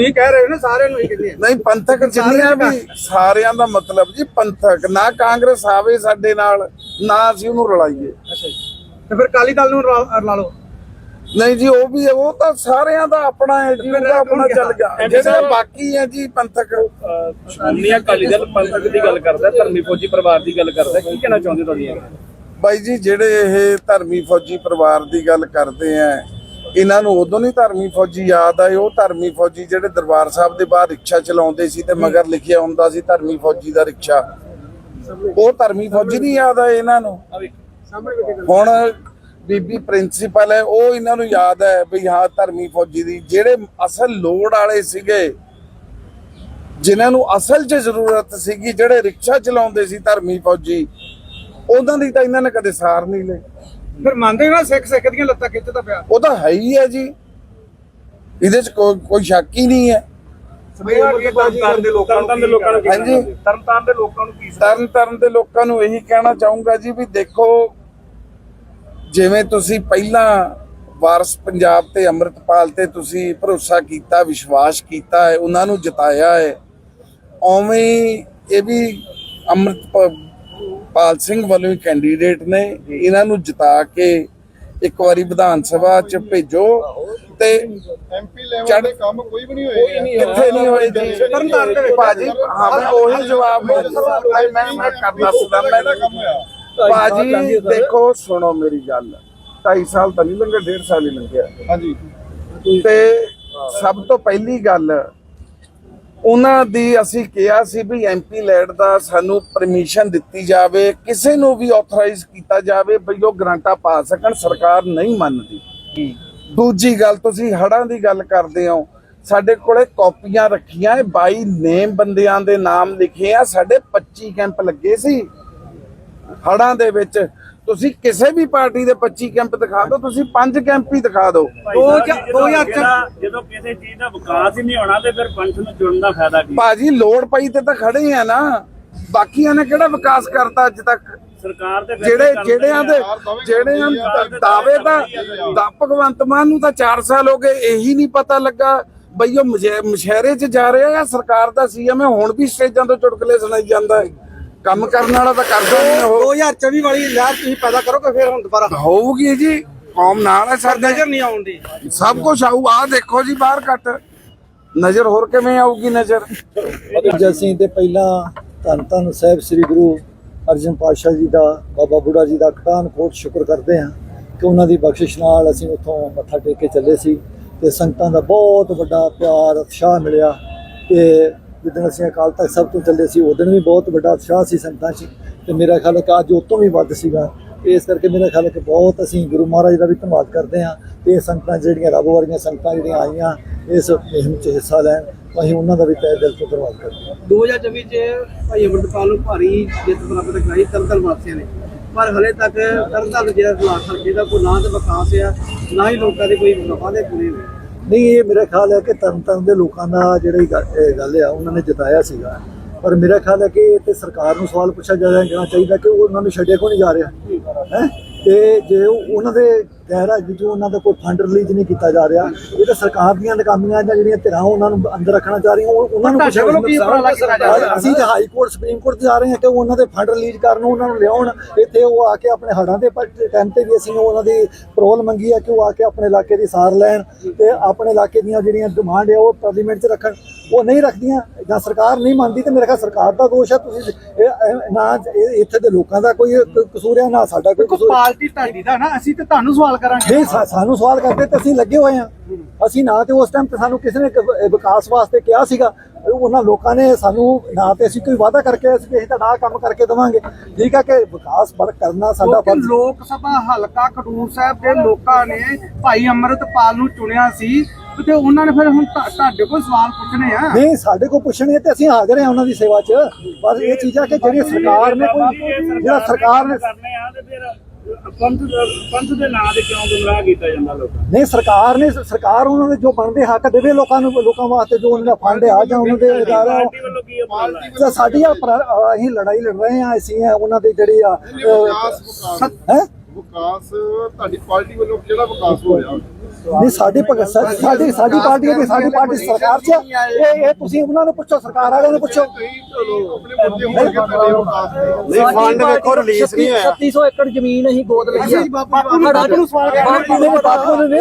ਤੁਸੀਂ ਕਹਿ ਰਹੇ ਹੋ ਨਾ ਸਾਰਿਆਂ ਨੂੰ ਹੀ ਕਹਿੰਦੇ ਆ। ਨਹੀਂ ਪੰਥਕ ਜਿੰਨੀਆਂ ਵੀ ਸਾਰਿਆਂ ਦਾ ਮਤਲਬ ਜੀ ਪੰਥਕ ਨਾ ਕਾਂਗਰਸ ਆਵੇ ਸਾਡੇ ਨਾਲ ਨਾ ਅਸੀਂ ਉਹਨੂੰ ਰਲਾਈਏ। ਅੱਛਾ ਜੀ। ਤੇ ਫਿਰ ਕਾਲੀ ਦਲ ਨੂੰ ਰਲਾ ਲਓ। ਨਹੀਂ ਜੀ ਉਹ ਵੀ ਹੈ, ਉਹ ਤਾਂ ਸਾਰਿਆਂ ਦਾ ਆਪਣਾ ਹੈ ਜੀ ਉਹਦਾ ਆਪਣਾ ਚੱਲ ਗਿਆ। ਜਿਹੜੇ ਬਾਕੀ ਹੈ ਜੀ ਪੰਥਕ। ਸ਼੍ਰੋਮਣੀ ਅਕਾਲੀ ਦਲ ਪੰਥਕ ਦੀ ਗੱਲ ਕਰਦਾ ਧਰਮੀ ਫੌਜੀ ਪਰਿਵਾਰ ਦੀ ਗੱਲ ਕਰਦਾ ਕੀ ਕਹਿਣਾ ਚਾਹੁੰਦੇ ਤੁਹਾਡੀਆਂ? ਬਾਈ ਜੀ ਜਿਹੜੇ ਇਹ ਧਰਮੀ ਫੌਜੀ ਪਰਿਵਾਰ ਦੀ ਗੱਲ ਕਰਦੇ ਆ ਇਹਨਾਂ ਨੂੰ ਉਦੋਂ ਨਹੀਂ ਧਰਮੀ ਫੌਜੀ ਯਾਦ ਆਏ ਉਹ ਧਰਮੀ ਫੌਜੀ ਜਿਹੜੇ ਦਰਬਾਰ ਸਾਹਿਬ ਦੇ ਬਾਹਰ ਰਿਕਸ਼ਾ ਚਲਾਉਂਦੇ ਸੀ ਤੇ ਮਗਰ ਲਿਖਿਆ ਹੁੰਦਾ ਸੀ ਧਰਮੀ ਫੌਜੀ ਦਾ ਰਿਕਸ਼ਾ। ਉਹ ਧਰਮੀ ਫੌਜੀ ਨਹੀਂ ਯਾਦ ਆਏ ਇਹਨਾਂ ਨੂੰ। ਹੁਣ ਬੀਬੀ ਪ੍ਰਿੰਸੀਪਲ ਹੈ ਉਹ ਇਹਨਾਂ ਨੂੰ ਯਾਦ ਹੈ ਵੀ ਹਾਂ ਧਰਮੀ ਫੌਜੀ ਦੀ ਜਿਹੜੇ ਅਸਲ ਲੋੜ ਵਾਲੇ ਸੀਗੇ ਜਿਨ੍ਹਾਂ ਨੂੰ ਅਸਲ 'ਚ ਜ਼ਰੂਰਤ ਸੀਗੀ ਜਿਹੜੇ ਰਿਕਸ਼ਾ ਚਲਾਉਂਦੇ ਸੀ ਧਰਮੀ ਫੌਜੀ ਉਹਨਾਂ ਦੀ ਤਾਂ ਇਹਨਾਂ ਨੇ ਕਦੇ ਸਾਰ ਨਹੀਂ ਲਈ। ਫਿਰ ਮੰਨਦੇ ਨਾ ਸਿੱਖ ਸਿੱਖ ਦੀਆਂ ਲੱਤਾਂ ਖਿੱਚਦਾ ਪਿਆ ਉਹ ਤਾਂ ਹੈ ਹੀ ਹੈ ਜੀ ਇਹਦੇ 'ਚ ਕੋਈ ਕੋਈ ਸ਼ੱਕ ਹੀ ਨਹੀਂ ਹੈ ਤਰਨਤਾਰਨ ਦੇ ਲੋਕਾਂ ਨੂੰ ਕੀ ਕਹਿਣਾ ਹਾਂਜੀ। ਚਾਹੁੰਦੇ? ਤਰਨਤਾਰਨ ਦੇ ਲੋਕਾਂ ਨੂੰ ਕੀ ਤਰਨ ਤਰਨ ਦੇ ਲੋਕਾਂ ਨੂੰ ਇਹੀ ਕਹਿਣਾ ਚਾਹੂੰਗਾ ਜੀ ਵੀ ਦੇਖੋ ਜਿਵੇਂ ਤੁਸੀਂ ਪਹਿਲਾਂ ਵਾਰਸ ਪੰਜਾਬ ਤੇ ਅੰਮ੍ਰਿਤਪਾਲ ਤੇ ਤੁਸੀਂ ਭਰੋਸਾ ਕੀਤਾ ਵਿਸ਼ਵਾਸ ਕੀਤਾ ਹੈ ਉਹਨਾਂ ਨੂੰ ਜਿਤਾਇਆ ਹੈ ਉਵੇਂ ਇਹ ਵੀ ਅੰਮ੍ਰਿਤਪਾਲ ਸਿੰਘ ਵੱਲੋਂ ਹੀ ਕੈਂਡੀਡੇਟ ਨੇ ਇਹਨਾਂ ਨੂੰ ਜਿਤਾ ਕੇ ਇੱਕ ਵਾਰੀ ਵਿਧਾਨ ਸਭਾ ਚ ਭੇਜੋ ਤੇ ਐਮਪੀ ਲੈਵਲ ਦੇ ਕੰਮ ਕੋਈ ਵੀ ਨਹੀਂ ਹੋਏ ਕਿੱਥੇ ਨਹੀਂ ਹੋਏ ਜੀ। ਤਰਨਤਾਰਨ ਦੇ। ਭਾਜੀ ਹਾਂ ਮੈਂ ਉਹੀ ਜਵਾਬ ਮੈਂ ਮੈਂ ਮੈਂ ਕਰਦਾ ਸੁਣਾ ਮੈਂ ਕੰਮ ਹੋਇਆ? ਭਾਜੀ ਦੇਖੋ ਸੁਣੋ ਮੇਰੀ ਗੱਲ। 2.5 ਸਾਲ ਤਾਂ ਨਹੀਂ ਲੰਘੇ 1.5 ਸਾਲ ਹੀ ਲੰਘਿਆ ਹਾਂਜੀ। ਤੇ ਸਭ ਤੋਂ ਪਹਿਲੀ ਗੱਲ ਉਹਨਾਂ ਦੀ ਅਸੀਂ ਕਿਹਾ ਸੀ ਵੀ ਐਮਪੀ ਲੈਟ ਦਾ ਸਾਨੂੰ ਪਰਮਿਸ਼ਨ ਦਿੱਤੀ ਜਾਵੇ ਕਿਸੇ ਨੂੰ ਵੀ ਆਥੋਰਾਈਜ਼ ਕੀਤਾ ਜਾਵੇ ਵੀ ਉਹ ਗ੍ਰਾਂਟਾਂ ਪਾ ਸਕਣ ਸਰਕਾਰ ਨਹੀਂ ਮੰਨਦੀ। ਦੂਜੀ ਗੱਲ ਤੁਸੀਂ ਹੜਾਂ ਦੀ ਗੱਲ ਕਰਦੇ ਹੋ ਸਾਡੇ ਕੋਲੇ ਕਾਪੀਆਂ ਰੱਖੀਆਂ ਇਹ 22 ਨੇਮ ਬੰਦਿਆਂ ਦੇ ਨਾਮ ਲਿਖੇ ਆ ਸਾਡੇ 25 ਕੈਂਪ ਲੱਗੇ ਸੀ। ਹੜਾਂ ਦੇ ਵਿੱਚ ਤੁਸੀਂ ਕਿਸੇ ਵੀ ਪਾਰਟੀ ਦੇ 25 ਕੈਂਪ ਦਿਖਾ ਦਿਓ ਤੁਸੀਂ 5 ਕੈਂਪ ਹੀ ਦਿਖਾ ਦਿਓ। ਦੋ ਹਜ਼ਾਰ- ਦੋ ਹਜ਼ਾਰ ਚ- ਜਿਹੜਾ- ਜਦੋਂ ਕਿਸੇ ਚੀਜ਼ ਦਾ ਵਿਕਾਸ ਹੀ ਨਹੀਂ ਹੋਣਾ ਤੇ ਫਿਰ ਪੰਥ ਨੂੰ ਜੁੜਨ ਦਾ ਫਾਇਦਾ ਕੀ? ਭਾਜੀ ਲੋੜ ਪਈ ਤੇ ਤਾਂ ਖੜੇ ਆ ਨਾ। ਬਾਕੀਆਂ ਨੇ ਕਿਹੜਾ ਵਿਕਾਸ ਕਰਤਾ ਅੱਜ ਤੱਕ? ਸਰਕਾਰ ਦੇ ਜਿਹੜੇ ਜਿਹੜਿਆਂ ਦੇ ਜਿਹੜਿਆਂ ਦਾਅਵੇ ਤਾਂ ਦਾ ਭਗਵੰਤ ਮਾਨ ਨੂੰ ਤਾਂ 4 ਸਾਲ ਹੋ ਗਏ ਇਹੀ ਨਹੀਂ ਪਤਾ ਲੱਗਾ ਬਈ ਉਹ ਮਸ਼ਹਿਰੇ 'ਚ ਜਾ ਰਿਹਾ ਆ ਸਰਕਾਰ ਦਾ ਸੀਐਮ ਹੁਣ ਵੀ ਸਟੇਜਾਂ ਤੋਂ ਚੁਟਕਲੇ ਸੁਣਾਈ ਜਾਂਦਾ ਹੈ। ਕੰਮ ਕਰਨ ਵਾਲਾ ਤਾਂ ਕਰਦਾ ਨਹੀਂ ਉਹ। 2024 ਵਾਲੀ ਲਹਿਰ ਤੁਸੀਂ ਪੈਦਾ ਕਰੋਗੇ ਫਿਰ ਹੁਣ ਦੁਬਾਰਾ? ਹੋਊਗੀ ਜੀ ਕੌਮ ਨਾਲ ਹੈ ਸਾਡੇ। ਨਜ਼ਰ ਨਹੀਂ ਆਉਂਦੀ। ਸਭ ਕੁਝ ਆਊ ਆ ਦੇਖੋ ਜੀ ਬਾਹਰ ਕੱਟ ਨਜ਼ਰ ਹੋਰ ਕਿਵੇਂ ਆਊਗੀ ਨਜ਼ਰ? ਜਦ ਅਸੀਂ ਤੇ ਪਹਿਲਾਂ ਧੰਨ ਧੰਨ ਸਾਹਿਬ ਸ੍ਰੀ ਗੁਰੂ ਅਰਜਨ ਪਾਤਸ਼ਾਹ ਜੀ ਦਾ ਬਾਬਾ ਬੁੱਢਾ ਜੀ ਦਾ ਖਟਾਨ ਕੋਟ ਸ਼ੁਕਰ ਕਰਦੇ ਹਾਂ ਕਿ ਉਹਨਾਂ ਦੀ ਬਖਸ਼ਿਸ਼ ਨਾਲ ਅਸੀਂ ਉੱਥੋਂ ਮੱਥਾ ਟੇਕ ਕੇ ਚੱਲੇ ਸੀ ਤੇ ਸੰਗਤਾਂ ਦਾ ਬਹੁਤ ਵੱਡਾ ਪਿਆਰ ਉਤਸ਼ਾਹ ਮਿਲਿਆ ਤੇ ਜਿੱਦਣ ਅਸੀਂ ਅਕਾਲ ਤਖਤ ਸਭ ਤੋਂ ਚੱਲੇ ਸੀ, ਉਦੋਂ ਵੀ ਬਹੁਤ ਵੱਡਾ ਉਤਸ਼ਾਹ ਸੀ ਸੰਗਤਾਂ 'ਚ ਤੇ ਮੇਰਾ ਖਿਆਲ ਹੈ ਕਿ ਅੱਜ ਉਹ ਤੋਂ ਵੀ ਵੱਧ ਸੀਗਾ। ਇਸ ਕਰਕੇ ਮੇਰਾ ਖਿਆਲ ਹੈ ਕਿ ਬਹੁਤ ਅਸੀਂ ਗੁਰੂ ਮਹਾਰਾਜ ਦਾ ਵੀ ਧੰਨਵਾਦ ਕਰਦੇ ਹਾਂ ਤੇ ਇਹ ਸੰਗਤਾਂ ਜਿਹੜੀਆਂ ਰੱਬ ਵਰਗੀਆਂ ਸੰਗਤਾਂ ਜਿਹੜੀਆਂ ਆਈਆਂ, ਇਸ ਮੁਹਿੰਮ 'ਚ ਹਿੱਸਾ ਲੈਣ, ਅਸੀਂ ਉਹਨਾਂ ਦਾ ਵੀ ਤਹਿ ਦਿਲ ਤੋਂ ਧੰਨਵਾਦ ਕਰਦੇ ਹਾਂ। 2024 ਚ ਭਾਈ ਅਮਰਪਾਲ ਨੂੰ ਭਾਰੀ ਜਿੱਤ ਪ੍ਰਾਪਤ ਕਰਾਈ ਤਰਨਤਾਰਨ ਵਾਸੀਆਂ ਨੇ। ਪਰ ਹਲੇ ਤੱਕ ਤਰਨਤਾਰਨ ਜਿਹੜਾ ਖਿਲਾਫ ਹਲਕੇ ਕੋਈ ਨਾ ਤੇ ਵਿਕਾਸ ਆ, ਨਾ ਹੀ ਲੋਕਾਂ ਦੇ ਕੋਈ ਵਾਅਦੇ ਪੂਰੇ ਹੋਏ ਨਹੀਂ, ਇਹ ਮੇਰਾ ਖਿਆਲ ਹੈ ਕਿ ਤਰਨ ਤਾਰਨ ਦੇ ਲੋਕਾਂ ਦਾ ਜਿਹੜੀ ਗੱਲ ਆ, ਉਹਨਾਂ ਨੇ ਜਤਾਇਆ ਸੀਗਾ। ਪਰ ਮੇਰਾ ਖਿਆਲ ਹੈ ਕਿ ਇਹ ਤੇ ਸਰਕਾਰ ਨੂੰ ਸਵਾਲ ਪੁੱਛਿਆ ਜਾਣਾ ਚਾਹੀਦਾ ਕਿ ਉਹ ਉਹਨਾਂ ਨੂੰ ਛੱਡਿਆ ਕਿਉਂ ਨਹੀਂ ਜਾ ਰਿਹਾ? ਹੈ? ਤੇ ਜੇ ਉਹਨਾਂ ਦੇ ਹਾਜ਼ਰੀ ਜੋ ਉਹਨਾਂ ਦਾ ਕੋਈ ਫੰਡ ਰਿਲੀਜ਼ ਨਹੀਂ ਕੀਤਾ ਜਾ ਰਿਹਾ। ਇਹ ਤਾਂ ਸਰਕਾਰ ਦੀਆਂ ਨਾਕਾਮੀਆਂ ਜਾਂ ਜਿਹੜੀਆਂ ਧਿਰਾਂ ਉਹਨਾਂ ਨੂੰ ਅੰਦਰ ਰੱਖਣਾ ਚਾਹ ਰਹੀਆਂ ਉਹ- ਉਹਨਾਂ ਨੂੰ ਵੱਲੋਂ ਕੀ ਉਪਰਾਲਾ ਕੀਤਾ ਜਾ ਰਿਹਾ? ਅਸੀਂ ਤਾਂ ਹਾਈ ਕੋਰਟ ਸੁਪਰੀਮ ਕੋਰਟ ਜਾ ਰਹੇ ਹਾਂ ਕਿ ਉਹਨਾਂ ਦੇ ਫੰਡ ਰਿਲੀਜ਼ ਕਰਨ ਉਹਨਾਂ ਨੂੰ ਲਿਆਉਣ। ਇੱਥੇ ਉਹ ਆ ਕੇ ਆਪਣੇ ਹੜਾਂ ਦੇ ਟਾਈਮ ਤੇ ਵੀ ਅਸੀਂ ਉਹਨਾਂ ਦੀ ਪਰੋਲ ਮੰਗੀ ਹੈ ਕਿ ਉਹ ਆ ਕੇ ਆਪਣੇ ਇਲਾਕੇ ਦੀ ਸਾਰ ਲੈਣ ਤੇ ਆਪਣੇ ਇਲਾਕੇ ਦੀਆਂ ਜਿਹੜੀਆਂ ਡਿਮਾਂਡ ਹੈ ਉਹ ਪਾਰਲੀਮੈਂਟ 'ਚ ਰੱਖਣ। ਉਹ ਨਹੀਂ ਰੱਖਦੀਆਂ ਜਾਂ ਸਰਕਾਰ ਨਹੀਂ ਮੰਨਦੀ ਤੇ ਮੇਰੇ ਖਿਆਲ ਸਰਕਾਰ ਦਾ ਦੋਸ਼ ਹੈ ਤੁਸੀਂ ਨਾ ਇੱਥੇ ਦੇ ਲੋਕਾਂ ਦਾ ਕੋਈ ਕਸੂਰ ਹੈ ਨਾ ਸਾਡਾ ਕੋਈ ਕਸੂਰ। ਪਾਰਟੀ ਤੁਹਾਡੀ ਦਾ ਨਾ ਅਸੀਂ ਤੇ ਤੁਹਾਨੂੰ ਸਵਾਲ ਕਰਾਂਗੇ। ਨਹੀਂ ਸਾ- ਸਾਨੂੰ ਸਵਾਲ ਕਰਦੇ ਤੇ ਅਸੀਂ ਲੱਗੇ ਹੋਏ ਆ ਅਸੀਂ ਨਾ ਤੇ ਉਸ ਟਾਈਮ ਤੇ ਸਾਨੂੰ ਕਿਸੇ ਨੇ ਕ- ਵਿਕਾਸ ਵਾਸਤੇ ਕਿਹਾ ਸੀਗਾ। ਉਹਨਾਂ ਲੋਕਾਂ ਨੇ ਸਾਨੂੰ ਨਾ ਤੇ ਅਸੀਂ ਕੋਈ ਵਾਅਦਾ ਕਰਕੇ ਅਸੀਂ ਕਿਸੇ ਦਾ ਨਾ ਕੰਮ ਕਰਕੇ ਦਵਾਂਗੇ। ਠੀਕ ਹੈ ਕਿ ਵਿਕਾਸ ਬੜ ਕਰਨਾ ਸਾਡਾ ਕਿਉਂਕਿ ਫਰਜ਼। ਲੋਕ ਸਭਾ ਹਲਕਾ ਖਡੂਰ ਸਾਹਿਬ ਦੇ ਲੋਕਾਂ ਨੇ ਭਾਈ ਅਮਰਤਪਾਲ ਨੂੰ ਚੁਣਿਆ ਸੀ ਤੇ ਉਹਨਾਂ ਨੇ ਫਿਰ ਹੁਣ ਤੁਹਾ- ਤੁਹਾਡੇ ਕੋਲ ਸਵਾਲ ਪੁੱਛਣੇ ਆ। ਨਹੀਂ ਸਾਡੇ ਕੋਲ ਪੁੱਛਣਗੇ ਤੇ ਅਸੀਂ ਹਾਜ਼ਰ ਹਾਂ ਉਹਨਾਂ ਦੀ ਸੇਵਾ 'ਚ। ਪਰ ਇਹ ਚੀਜ਼ਾਂ ਕਿ ਜਿਹੜੀ ਸਰਕਾਰ ਨੇ ਕੋਈ ਜਿਹੜਾ ਸਰਕਾਰ ਨੇ ਕਰਨੇ ਆ ਤੇ ਫਿਰ ਪੰਥ ਪੰਥ ਦੇ ਨਾਂ ਤੇ ਕਿਉਂ ਗੁੰਮਰਾਹ ਕੀਤਾ ਜਾਂਦਾ ਲੋਕਾਂ ਨਹੀਂ ਸਰਕਾਰ ਨੇ ਸਰਕਾਰ ਉਹਨਾਂ ਦੇ ਜੋ ਬਣਦੇ ਹੱਕ ਦੇਵੇ ਲੋਕਾਂ ਨੂੰ ਲੋਕਾਂ ਵਾਸਤੇ ਜੋ ਉਹਨਾਂ ਦਾ ਫੰਡ ਆ ਜਾਂ ਉਹਨਾਂ ਦੇ ਅਦਾਰਾ ਪਾਰਟੀ ਵੱਲੋਂ ਕੀ ਉਪਰਾਲਾ ਹੈ? ਤਾਂ ਸਾਡੀ ਆ ਅਸੀਂ ਲੜਾਈ ਲੜ ਰਹੇ ਆ ਅਸੀਂ ਆ ਉਹਨਾਂ ਦੀ ਜਿਹੜੀ ਆ ਹੈ? ਵਿਕਾਸ ਤੁਹਾਡੀ ਪਾਰਟੀ ਵੱਲੋਂ ਕਿਹੜਾ ਵਿਕਾਸ ਹੋ ਰਿਹਾ ਨਹੀਂ ਸਾਡੀ ਸਾਡੀ ਸਾਡੀ ਪਾਰਟੀ ਦੀ ਸਾਡੀ ਪਾਰਟੀ ਸਰਕਾਰ 'ਚ ਇਹ ਇਹ ਤੁਸੀਂ ਉਹਨਾਂ ਨੂੰ ਪੁੱਛੋ ਸਰਕਾਰ ਵਾਲਿਆਂ ਨੂੰ ਪੁੱਛੋ। ਨਹੀਂ ਫੰਡ ਵੇਖੋ ਰਿਲੀਜ਼ ਨਹੀਂ ਹੋਇਆ। 3600 ਏਕੜ ਜ਼ਮੀਨ ਅਸੀਂ ਗੋਦ ਲਈ ਜੀ ਬਾਪੂ ਨੂੰ ਸਵਾਲ ਕਰਨਾ ਬਾਪੂ ਨੇ